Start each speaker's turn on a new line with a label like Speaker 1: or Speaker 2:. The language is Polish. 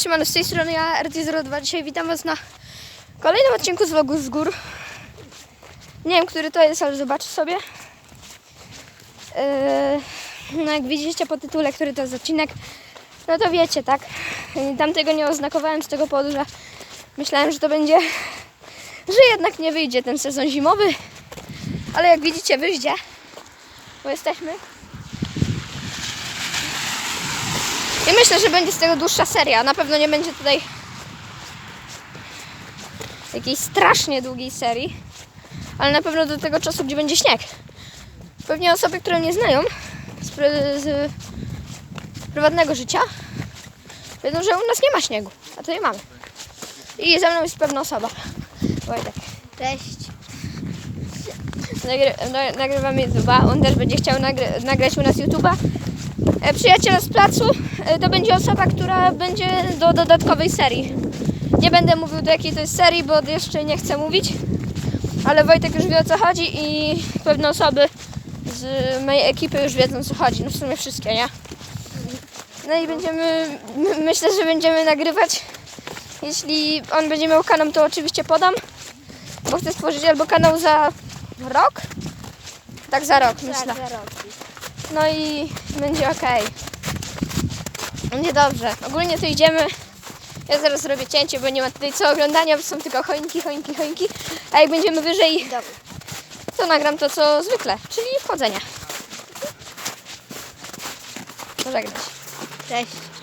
Speaker 1: Siemano, z tej strony ja, RT02. Dzisiaj witam Was na kolejnym odcinku z vlogu z gór. Nie wiem, który to jest, ale zobaczę sobie. Yy, no jak widzicie po tytule, który to jest odcinek, no to wiecie, tak? Yy, Tamtego nie oznakowałem z tego powodu, że myślałem, że to będzie, że jednak nie wyjdzie ten sezon zimowy. Ale jak widzicie, wyjdzie, bo jesteśmy I myślę, że będzie z tego dłuższa seria. Na pewno nie będzie tutaj jakiejś strasznie długiej serii, ale na pewno do tego czasu, gdzie będzie śnieg. Pewnie osoby, które mnie znają z, z prywatnego życia, wiedzą, że u nas nie ma śniegu, a tutaj mamy. I ze mną jest pewna osoba. Wojtek.
Speaker 2: Cześć.
Speaker 1: Nagry, no, YouTube'a. On też będzie chciał nagry, nagrać u nas YouTube'a. E, Przyjaciela z placu e, to będzie osoba, która będzie do dodatkowej serii. Nie będę mówił do jakiej to jest serii, bo jeszcze nie chcę mówić. Ale Wojtek już wie o co chodzi i pewne osoby z mojej ekipy już wiedzą o co chodzi. No w sumie wszystkie, nie? No i będziemy, my- myślę, że będziemy nagrywać. Jeśli on będzie miał kanał, to oczywiście podam. Bo chcę stworzyć albo kanał za rok? Tak, za rok myślę.
Speaker 2: Tak, za rok.
Speaker 1: No i będzie ok. Będzie dobrze. Ogólnie to idziemy. Ja zaraz zrobię cięcie, bo nie ma tutaj co oglądania, bo są tylko choinki, choinki, choinki. A jak będziemy wyżej, to nagram to co zwykle, czyli wchodzenia. Pożegnać.
Speaker 2: Cześć.